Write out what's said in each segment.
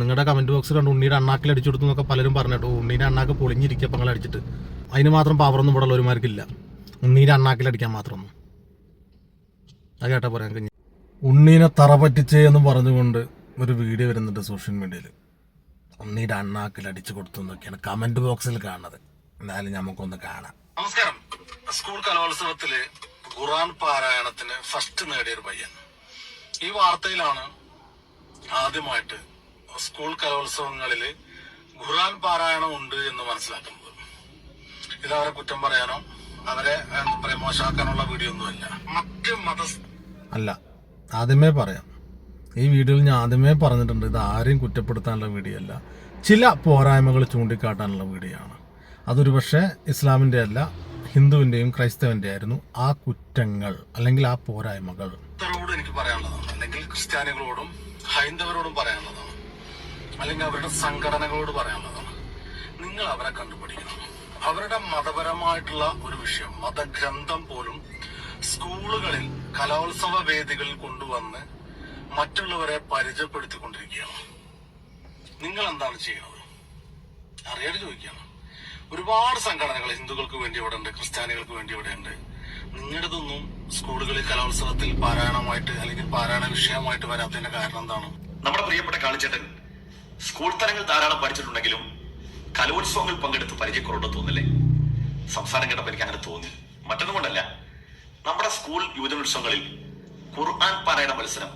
നിങ്ങളുടെ comment box കണ്ട് ഉണ്ണിയുടെ അണ്ണാക്കിൽ അടിച്ചു കൊടുത്തു എന്നൊക്കെ പലരും പറഞ്ഞിട്ടു ഉണ്ണീന്റെ അണ്ണാക്ക് പൊളിഞ്ഞിരിക്കുക പങ്ങൾ അടിച്ചിട്ട്. അതിന് മാത്രം പവറൊന്നും ഇവിടെ ഉള്ളവന്മാർക്കില്ല ഉണ്ണീന്റെ അണ്ണാക്കിൽ അടിക്കാൻ മാത്രമൊന്നും അത് കേട്ടാ പറയാൻ കഴിഞ്ഞു ഉണ്ണീനെ തറ പറ്റിച്ചേ എന്ന് പറഞ്ഞുകൊണ്ട് ഒരു വീഡിയോ വരുന്നുണ്ട് സോഷ്യൽ മീഡിയയിൽ ഉണ്ണീന്റെ അണ്ണാക്കിൽ അടിച്ചു കൊടുത്തു എന്നൊക്കെയാണ് കമന്റ് ബോക്സിൽ കാണുന്നത്. എന്നാലും നമുക്കൊന്ന് കാണാം. നമസ്കാരം. സ്കൂൾ കലോത്സവത്തിൽ ഖുറാൻ പാരായണത്തിന് ഫസ്റ്റ് നേടിയ ഒരു പയ്യൻ. ഈ വാർത്തയിലാണ് ആദ്യമായിട്ട് സ്കൂൾ കലോത്സവങ്ങളിൽ ഖുറാൻ പാരായണം ഉണ്ട് എന്ന് മനസ്സിലാക്കുന്നത് ഇത് അവരെ കുറ്റം പറയാനോ? അവരെ മോശമാക്കാനുള്ള വീഡിയോ ഒന്നുമല്ല. മറ്റ് മത അല്ല ആദ്യമേ പറയാം. ഈ വീഡിയോയിൽ ഞാൻ ആദ്യമേ പറഞ്ഞിട്ടുണ്ട് ഇത് ആരെയും കുറ്റപ്പെടുത്താനുള്ള വീഡിയോ അല്ല. ചില പോരായ്മകൾ ചൂണ്ടിക്കാട്ടാനുള്ള വീഡിയോ ആണ്. അതൊരു പക്ഷേ ഇസ്ലാമിന്റെ അല്ല ഹിന്ദുവിന്റെയും ക്രൈസ്തവന്റെ ആയിരുന്നു. ആ കുറ്റങ്ങൾ അല്ലെങ്കിൽ ആ പോരായ്മകൾ. എനിക്ക് പറയാനുള്ളതാണ്. അല്ലെങ്കിൽ ക്രിസ്ത്യാനികളോടും ഹൈന്ദവരോടും പറയാനുള്ളതാണ്. അല്ലെങ്കിൽ അവരുടെ സംഘടനകളോട് പറയാനുള്ളതാണ് നിങ്ങൾ അവരെ കണ്ടുപിടിക്കണം. അവരുടെ മതപരമായിട്ടുള്ള ഒരു വിഷയം മതഗ്രന്ഥം പോലും സ്കൂളുകളിൽ കലോത്സവ വേദികളിൽ കൊണ്ടുവന്ന് മറ്റുള്ളവരെ പരിചയപ്പെടുത്തിക്കൊണ്ടിരിക്കുകയാണ്. നിങ്ങൾ എന്താണ് ചെയ്യുന്നത്? അറിയാതെ ചോദിക്കുകയാണ്. ഒരുപാട് സംഘടനകൾ ഹിന്ദുക്കൾക്ക് വേണ്ടി ഇവിടെ ഉണ്ട് ക്രിസ്ത്യാനികൾക്ക് വേണ്ടി ഇവിടെ ഉണ്ട്. നിങ്ങളുടെതൊന്നും സ്കൂളുകളിൽ കലോത്സവത്തിൽ പാരായണമായിട്ട് അല്ലെങ്കിൽ പാരായണ വിഷയമായിട്ട് വരാത്തതിന്റെ കാരണം എന്താണ്? നമ്മുടെ പ്രിയപ്പെട്ട കാളിച്ചേട്ടൻ സ്കൂൾ തലങ്ങൾ ധാരാളം പഠിച്ചിട്ടുണ്ടെങ്കിലും കലോത്സവങ്ങൾ പങ്കെടുത്ത് പരിചയക്കുറവ് തോന്നില്ലേ? സംസാരം കേട്ടപ്പോൾ എനിക്ക് അങ്ങനെ തോന്നി. മറ്റൊന്നും കൊണ്ടല്ല. നമ്മുടെ സ്കൂൾ യുവജനോത്സവങ്ങളിൽ ഖുർആൻ പാരായണ മത്സരം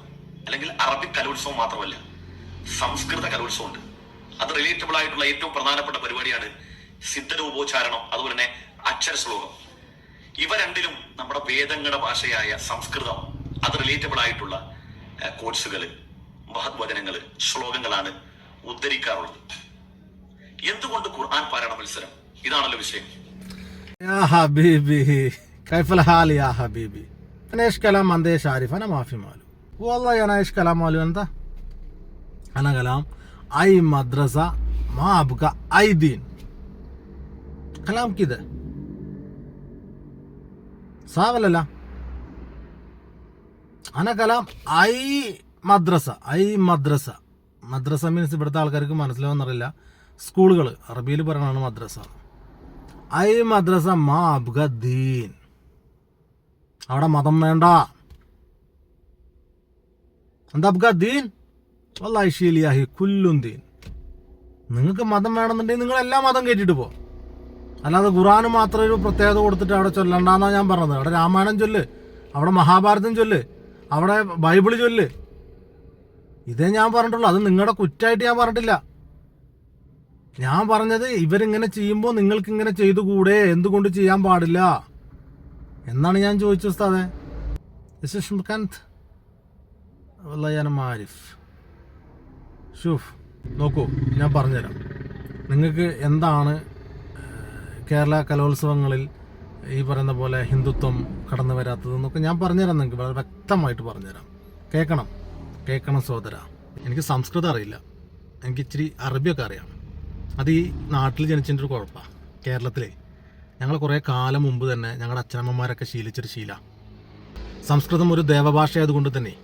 അല്ലെങ്കിൽ അറബിക് കലോത്സവം മാത്രമല്ല സംസ്കൃത കലോത്സവം ഉണ്ട് അത് റിലേറ്റബിൾ ആയിട്ടുള്ള ഏറ്റവും പ്രധാനപ്പെട്ട പരിപാടിയാണ് സിദ്ധരൂപോച്ചാരണം അതുപോലെ തന്നെ അക്ഷര ശ്ലോകം. ഇവ രണ്ടിലും നമ്മുടെ വേദങ്ങളുടെ ഭാഷയായ സംസ്കൃതം അത് റിലേറ്റബിൾ ആയിട്ടുള്ള കോഴ്സുകൾ മഹത്വചനങ്ങൾ ശ്ലോകങ്ങളാണ് ഉദ്ധരിക്കാറുള്ളത് എന്തുകൊണ്ട് ഖുർആൻ പാരായണ മത്സരം ഇതാണല്ലോ വിഷയം يا حبيبي كيف الحال يا حبيبي انا ايش كلام عندي ايش عارف انا ما في ماله والله انا ايش كلام مالي انت انا كلام اي مدرسة ما ابقى اي دين كلام كده صح ولا لا انا كلام اي മദ്രസ ഐ മദ്രസ മദ്രസ മീൻസ് ഇവിടുത്തെ ആൾക്കാർക്ക് മനസ്സിലാവുന്നറിയില്ല. സ്കൂളുകൾ അറബിയിൽ പറയണതാണ് മദ്രസ. ഐ മദ്രസ മാ അബ്ഗദ്ദീൻ ദീൻ അവിടെ മതം വേണ്ട. എന്താ അബ്ഗദ്ദീൻ? ദീൻ വല്ലാഹി കുല്ലും ദീൻ. നിങ്ങൾക്ക് മതം വേണമെന്നുണ്ടെങ്കിൽ നിങ്ങൾ എല്ലാ മതം കയറ്റിട്ട് പോ. അല്ലാതെ ഖുറാന് മാത്രം ഒരു പ്രത്യേകത കൊടുത്തിട്ട് അവിടെ ചൊല്ലണ്ടെന്നാണ് ഞാൻ പറഞ്ഞത്. അവിടെ രാമായണം ചൊല്ല് അവിടെ മഹാഭാരതം ചൊല്ല് അവിടെ ബൈബിൾ ചൊല്ല് ഇതേ ഞാൻ പറഞ്ഞിട്ടുള്ളൂ. അത് നിങ്ങളുടെ കുറ്റമായിട്ട് ഞാൻ പറഞ്ഞിട്ടില്ല. ഞാൻ പറഞ്ഞത് ഇവരിങ്ങനെ ചെയ്യുമ്പോൾ നിങ്ങൾക്ക് ഇങ്ങനെ ചെയ്തു കൂടെ എന്തുകൊണ്ട് ചെയ്യാൻ പാടില്ല? എന്നാണ് ഞാൻ ചോദിച്ചത് ഉസ്താദേ. ഷുഷ്മകാന്ത് ആരിഫ് ഷൂഫ് നോക്കൂ ഞാൻ പറഞ്ഞുതരാം. നിങ്ങൾക്ക് എന്താണ് കേരള കലോത്സവങ്ങളിൽ ഈ പറയുന്ന പോലെ ഹിന്ദുത്വം കടന്നു വരാത്തതെന്നൊക്കെ ഞാൻ പറഞ്ഞുതരാം നിങ്ങൾക്ക്. വളരെ വ്യക്തമായിട്ട് പറഞ്ഞുതരാം. കേൾക്കണം. കേൾക്കണം സോദര എനിക്ക് സംസ്കൃതം അറിയില്ല. എനിക്ക് ഇച്ചിരി അറബിയൊക്കെ അറിയാം. അത് ഈ നാട്ടിൽ ജനിച്ചതിന്റെ ഒരു കുഴപ്പമാണ് കേരളത്തിലെ. ഞങ്ങൾ കുറേ കാലം മുമ്പ് തന്നെ ഞങ്ങളുടെ അച്ഛനമ്മമാരൊക്കെ ശീലിച്ചൊരു ശീല. സംസ്കൃതം ഒരു ദേവഭാഷ ആയതുകൊണ്ട് തന്നെ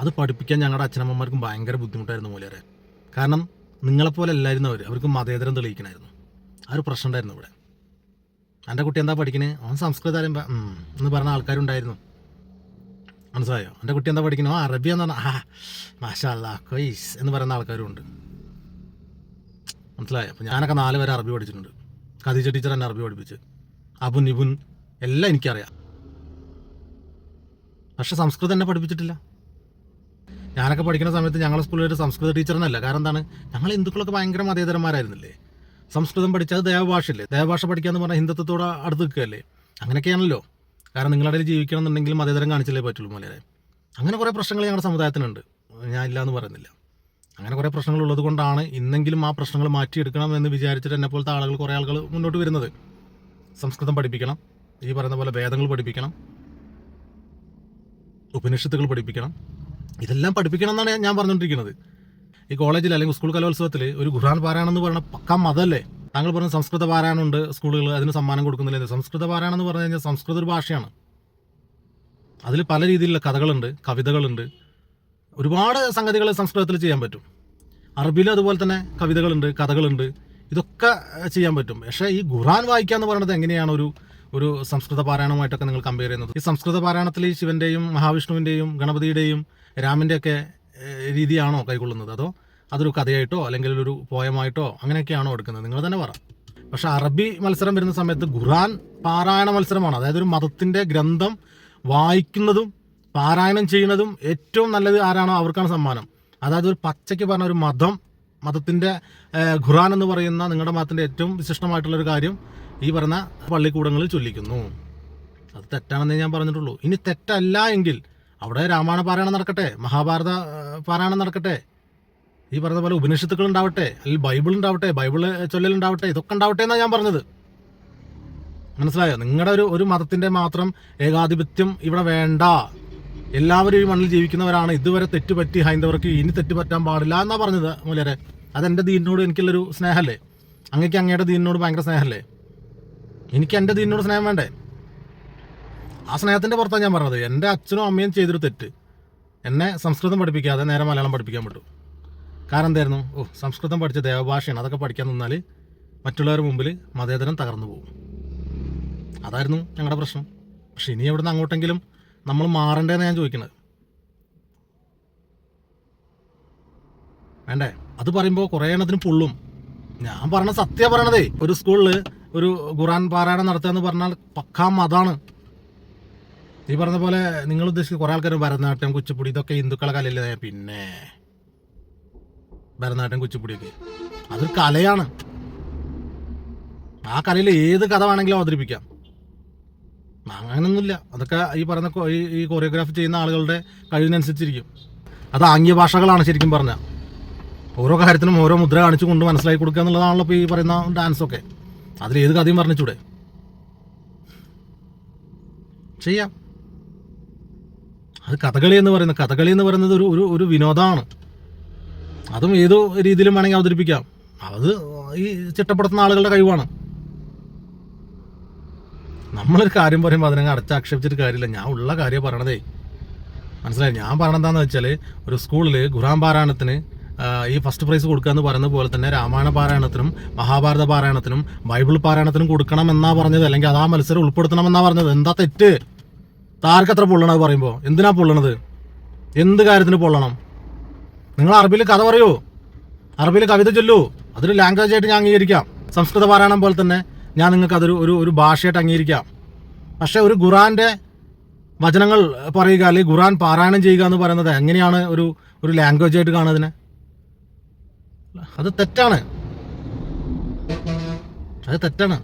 അത് പഠിപ്പിക്കാൻ ഞങ്ങളുടെ അച്ഛനമ്മമാർക്കും ഭയങ്കര ബുദ്ധിമുട്ടായിരുന്നു മൂലരെ. കാരണം നിങ്ങളെപ്പോലെ അല്ലായിരുന്നു അവർ അവർക്ക് മതേതരം തെളിയിക്കണമായിരുന്നു. ആ ഒരു പ്രശ്നം ഉണ്ടായിരുന്നു ഇവിടെ. എന്റെ കുട്ടി എന്താ പഠിക്കണേ? അവൻ സംസ്കൃതം അറിയുമ്പോൾ എന്ന് പറഞ്ഞ ആൾക്കാരുണ്ടായിരുന്നു. മനസ്സിലായോ? എന്റെ കുട്ടി എന്താ പഠിക്കണോ? അറബി എന്ന് പറഞ്ഞാൽ ആ മാഷാ അല്ലാ കൊയ്സ് എന്ന് പറയുന്ന ആൾക്കാരും ഉണ്ട് മനസ്സിലായോ? അപ്പോൾ ഞാനൊക്കെ നാല് വരെ അറബി പഠിച്ചിട്ടുണ്ട്. ഖദീജ ടീച്ചർ എന്നെ അറബി പഠിപ്പിച്ച്. അബുൻ ഇബുൻ എല്ലാം എനിക്കറിയാം. പക്ഷെ സംസ്കൃതം എന്നെ പഠിപ്പിച്ചിട്ടില്ല. ഞാനൊക്കെ പഠിക്കുന്ന സമയത്ത് ഞങ്ങളുടെ സ്കൂളിൽ ഒരു സംസ്കൃത ടീച്ചറിനല്ല കാരണം എന്താണ്? ഞങ്ങൾ ഹിന്ദുക്കളൊക്കെ ഭയങ്കര മതേതരന്മാരായിരുന്നില്ലേ? സംസ്കൃതം പഠിച്ചത് ദേവഭാഷയില്ലേ? ദേവഭാഷ പഠിക്കാന്ന് പറഞ്ഞാൽ ഹിന്ദുത്വത്തോട് അടുത്ത് നിൽക്കുകയല്ലേ? അങ്ങനെയൊക്കെയാണല്ലോ. കാരണം നിങ്ങളുടെ ജീവിക്കണം എന്നുണ്ടെങ്കിൽ മതേതരം കാണിച്ചല്ലേ പറ്റുള്ളൂ മലയാളം അങ്ങനെ കുറേ പ്രശ്നങ്ങൾ ഞങ്ങളുടെ സമുദായത്തിനുണ്ട്. ഞാൻ ഇല്ല എന്ന് പറയുന്നില്ല. അങ്ങനെ കുറേ പ്രശ്നങ്ങൾ ഉള്ളത് കൊണ്ടാണ് ഇന്നെങ്കിലും ആ പ്രശ്നങ്ങൾ മാറ്റിയെടുക്കണം എന്ന് വിചാരിച്ചിട്ട് എന്നെ പോലത്തെ ആളുകൾ കുറേ ആളുകൾ മുന്നോട്ട് വരുന്നത്. സംസ്കൃതം പഠിപ്പിക്കണം ഈ പറയുന്ന പോലെ വേദങ്ങൾ പഠിപ്പിക്കണം ഉപനിഷത്തുകൾ പഠിപ്പിക്കണം. ഇതെല്ലാം പഠിപ്പിക്കണം എന്നാണ് ഞാൻ പറഞ്ഞുകൊണ്ടിരിക്കുന്നത് ഈ കോളേജിൽ അല്ലെങ്കിൽ സ്കൂൾ കലോത്സവത്തിൽ ഒരു ഖുർആൻ പാരായണം എന്ന് പറയുന്ന പക്ക മതമല്ലേ താങ്കൾ പറഞ്ഞ സംസ്കൃത പാരായണമുണ്ട് സ്കൂളുകൾ അതിന് സമ്മാനം കൊടുക്കുന്നില്ല സംസ്കൃത പാരായണം എന്ന് പറഞ്ഞു കഴിഞ്ഞാൽ സംസ്കൃത ഒരു ഭാഷയാണ്. അതിൽ പല രീതിയിലുള്ള കഥകളുണ്ട് കവിതകളുണ്ട്. ഒരുപാട് സംഗതികൾ സംസ്കൃതത്തിൽ ചെയ്യാൻ പറ്റും. അറബിയിൽ അതുപോലെ തന്നെ കവിതകളുണ്ട് കഥകളുണ്ട്. ഇതൊക്കെ ചെയ്യാൻ പറ്റും. പക്ഷേ ഈ ഖുറാൻ വായിക്കുക എന്ന് പറയുന്നത് എങ്ങനെയാണ് ഒരു ഒരു സംസ്കൃത പാരായണമായിട്ടൊക്കെ നിങ്ങൾ കമ്പയർ ചെയ്യുന്നത്? ഈ സംസ്കൃത പാരായണത്തിൽ ശിവന്റെയും മഹാവിഷ്ണുവിന്റെയും ഗണപതിയുടെയും രാമന്റെയൊക്കെ രീതിയാണോ കൈക്കൊള്ളുന്നത്? അതോ അതൊരു കഥയായിട്ടോ അല്ലെങ്കിൽ ഒരു പോയമായിട്ടോ അങ്ങനെയൊക്കെയാണോ എടുക്കുന്നത്? നിങ്ങൾ തന്നെ പറ. പക്ഷെ അറബി മത്സരം വരുന്ന സമയത്ത് ഖുറാൻ പാരായണ മത്സരമാണ്. അതായത് ഒരു മതത്തിന്റെ ഗ്രന്ഥം വായിക്കുന്നതും പാരായണം ചെയ്യുന്നതും ഏറ്റവും നല്ലത് ആരാണോ അവർക്കാണ് സമ്മാനം. അതായത് ഒരു പച്ചയ്ക്ക് പറഞ്ഞ ഒരു മതം മതത്തിന്റെ ഖുർആൻ എന്ന് പറയുന്ന നിങ്ങളുടെ മതത്തിന്റെ ഏറ്റവും വിശിഷ്ടമായിട്ടുള്ള ഒരു കാര്യം ഈ പറഞ്ഞ പള്ളിക്കൂടങ്ങളിൽ ചൊല്ലിക്കുന്നു. അത് തെറ്റാണെന്നേ ഞാൻ പറഞ്ഞിട്ടുള്ളൂ. ഇനി തെറ്റല്ല എങ്കിൽ അവിടെ രാമായണ പാരായണം നടക്കട്ടെ മഹാഭാരത പാരായണം നടക്കട്ടെ ഈ പറഞ്ഞ പോലെ ഉപനിഷത്തുക്കൾ ഉണ്ടാവട്ടെ അല്ലെങ്കിൽ ബൈബിൾ ഉണ്ടാവട്ടെ ബൈബിൾ ചൊല്ലലുണ്ടാവട്ടെ ഇതൊക്കെ ഉണ്ടാവട്ടെ എന്നാണ് ഞാൻ പറഞ്ഞത്. മനസ്സിലായോ? നിങ്ങളുടെ ഒരു ഒരു മതത്തിന്റെ മാത്രം ഏകാധിപത്യം ഇവിടെ വേണ്ട. എല്ലാവരും ഈ മണ്ണിൽ ജീവിക്കുന്നവരാണ്. ഇതുവരെ തെറ്റുപറ്റി ഹൈന്ദവർക്ക് ഇനി തെറ്റുപറ്റാൻ പാടില്ല എന്നാണ് പറഞ്ഞത് മൂലരെ. അതെന്റെ ദീനിനോട് എനിക്കുള്ളൊരു സ്നേഹമല്ലേ അങ്ങേക്ക് അങ്ങയുടെ ദീനിനോട് ഭയങ്കര സ്നേഹമല്ലേ എനിക്ക് എന്റെ ദീനിനോട് സ്നേഹം വേണ്ടേ? ആ സ്നേഹത്തിന്റെ പുറത്താണ് ഞാൻ പറഞ്ഞത്. എന്റെ അച്ഛനും അമ്മയും ചെയ്തൊരു തെറ്റ്. എന്നെ സംസ്കൃതം പഠിപ്പിക്കാതെ നേരെ മലയാളം പഠിപ്പിക്കാൻ പറ്റും കാരണം എന്തായിരുന്നു? ഓ സംസ്കൃതം പഠിച്ച ദേവഭാഷയാണ്. അതൊക്കെ പഠിക്കാൻ നിന്നാൽ മറ്റുള്ളവരുടെ മുമ്പിൽ മതേതരം തകർന്നു പോകും. അതായിരുന്നു ഞങ്ങളുടെ പ്രശ്നം. പക്ഷെ ഇനി എവിടുന്ന് അങ്ങോട്ടെങ്കിലും നമ്മൾ മാറണ്ടേന്ന് ഞാൻ ചോദിക്കുന്നത്. വേണ്ടേ? അത് പറയുമ്പോൾ കുറേ എണ്ണത്തിന് പുള്ളും. ഞാൻ പറഞ്ഞ സത്യം പറയണതേ ഒരു സ്കൂളിൽ ഒരു ഖുറാൻ പാരായണം നടത്തുക എന്ന് പറഞ്ഞാൽ പക്കാ മതാണ്. ഈ പറഞ്ഞ പോലെ നിങ്ങൾ ഉദ്ദേശിച്ച കുറേ ആൾക്കാർ ഭരതനാട്യം കുച്ചിപ്പുടി ഇതൊക്കെ ഹിന്ദുക്കളെ കലയില്ലേ പിന്നെ ഭരതനാട്യം കുച്ചിപ്പുടിയൊക്കെ. അതൊരു കലയാണ്. ആ കലയിൽ ഏത് കഥ വേണമെങ്കിലും അവതരിപ്പിക്കാം. അങ്ങനൊന്നുമില്ല. അതൊക്കെ ഈ പറയുന്ന ഈ- കൊറിയോഗ്രാഫി ചെയ്യുന്ന ആളുകളുടെ കഴിവിനനുസരിച്ചിരിക്കും. അത് ആംഗ്യ ഭാഷകളാണ് ശരിക്കും പറഞ്ഞ. ഓരോ കാര്യത്തിനും ഓരോ മുദ്ര കാണിച്ചു കൊണ്ട് മനസ്സിലാക്കി കൊടുക്കുക എന്നുള്ളതാണല്ലോ ഇപ്പോൾ ഈ പറയുന്ന ഡാൻസൊക്കെ അതിൽ ഏത് കഥയും പറഞ്ഞിച്ചൂടെ ചെയ്യാം. അത് കഥകളി എന്ന് പറയുന്നത് കഥകളി എന്ന് പറയുന്നത് ഒരു ഒരു വിനോദമാണ്. അതും ഏതോ രീതിയിലും വേണമെങ്കിൽ അവതരിപ്പിക്കാം. അത് ഈ ചിട്ടപ്പെടുത്തുന്ന ആളുകളുടെ കഴിവാണ്. നമ്മളൊരു കാര്യം പറയുമ്പോൾ അതിനെ അടച്ചാക്ഷേപിച്ചിട്ട് കാര്യമില്ല. ഞാൻ ഉള്ള കാര്യം പറയണതേ മനസ്സിലായി? ഞാൻ പറയണത് എന്താണെന്ന് വെച്ചാൽ ഒരു സ്കൂളിൽ ഖുറാൻ പാരായണത്തിന് ഈ ഫസ്റ്റ് പ്രൈസ് കൊടുക്കുക എന്ന് പറയുന്ന പോലെ തന്നെ രാമായണ പാരായണത്തിനും മഹാഭാരത പാരായണത്തിനും ബൈബിൾ പാരായണത്തിനും കൊടുക്കണം എന്നാ പറഞ്ഞത് അല്ലെങ്കിൽ അത് ആ മത്സരം ഉൾപ്പെടുത്തണം എന്നാ പറഞ്ഞത്. എന്താ തെറ്റ്? താർക്കത്ര പൊള്ളണത് പറയുമ്പോൾ എന്തിനാ പൊള്ളണത്? എന്ത് കാര്യത്തിന് പൊള്ളണം? നിങ്ങൾ അറബിയിൽ കഥ പറയൂ. അറബിയിൽ കവിത ചൊല്ലൂ. അതൊരു ലാംഗ്വേജ് ആയിട്ട് ഞാൻ അംഗീകരിക്കാം. സംസ്കൃത പാരായണം പോലെ തന്നെ ഞാൻ നിങ്ങൾക്ക് അതൊരു ഒരു ഒരു ഭാഷയായിട്ട് അംഗീകരിക്കാം. പക്ഷേ ഒരു ഖുറാന്റെ വചനങ്ങൾ പറയുക അല്ലെങ്കിൽ ഖുറാൻ പാരായണം ചെയ്യുക എന്ന് പറയുന്നത് എങ്ങനെയാണ് ഒരു ഒരു ലാംഗ്വേജ് ആയിട്ട് കാണുന്നതിനെ അത് തെറ്റാണ്. അത് തെറ്റാണ്.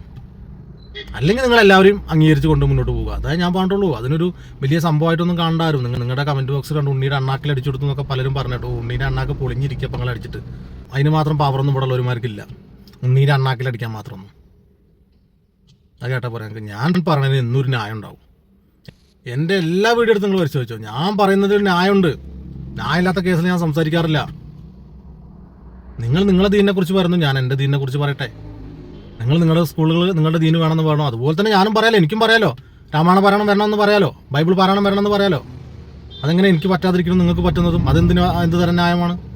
അല്ലെങ്കിൽ നിങ്ങൾ എല്ലാവരും അംഗീകരിച്ച് കൊണ്ട് മുന്നോട്ട് പോകുക അതായത് ഞാൻ പറഞ്ഞിട്ടുള്ളൂ. അതിനൊരു വലിയ സംഭവമായിട്ടൊന്നും കാണണ്ടായിരുന്നു. നിങ്ങൾ നിങ്ങളുടെ കമന്റ് ബോക്സ് കണ്ട് ഉണ്ണിയുടെ അണ്ണാക്കിൽ അടിച്ചെടുത്തു എന്നൊക്കെ പലരും പറഞ്ഞിട്ടു ഉണ്ണീന്റെ അണ്ണാക്ക് പൊളിഞ്ഞിരിക്കുക പങ്ങൾ അടിച്ചിട്ട്. അതിന് മാത്രം പവറൊന്നും ഇവിടെ ഒരുമാർക്കില്ല. ഉണ്ണീന്റെ അണ്ണാക്കിൽ അടിക്കാൻ മാത്രമൊന്നും. അത് കേട്ടാ പറയാം ഞാൻ പറഞ്ഞതിന് എന്നൊരു ന്യായം ഉണ്ടാവും. എന്റെ എല്ലാ വീഡിയോ എടുത്ത് നിങ്ങൾ വരച്ച് വെച്ചോ ഞാൻ പറയുന്നതിൽ ന്യായമുണ്ട്. ന്യായമില്ലാത്ത കേസിൽ ഞാൻ സംസാരിക്കാറില്ല. നിങ്ങൾ നിങ്ങളെ ദീനിനെ കുറിച്ച് പറയുന്നു. ഞാൻ എന്റെ ദീനിനെ കുറിച്ച് പറയട്ടെ. നിങ്ങൾ നിങ്ങളുടെ സ്കൂളുകൾ നിങ്ങളുടെ ദീന് വേണമെന്ന് പറയണോ? അതുപോലെ തന്നെ ഞാനും പറയാലോ എനിക്കും പറയാലോ. രാമായണ പാരായണം വരണമെന്ന് പറയാലോ. ബൈബിൾ പാരായണം വരണമെന്ന് പറയാലോ. അതെങ്ങനെ എനിക്ക് പറ്റാതിരിക്കുന്നു നിങ്ങൾക്ക് പറ്റുന്നതും അതെന്തിനാ എന്ത് തരം ന്യായമാണ്?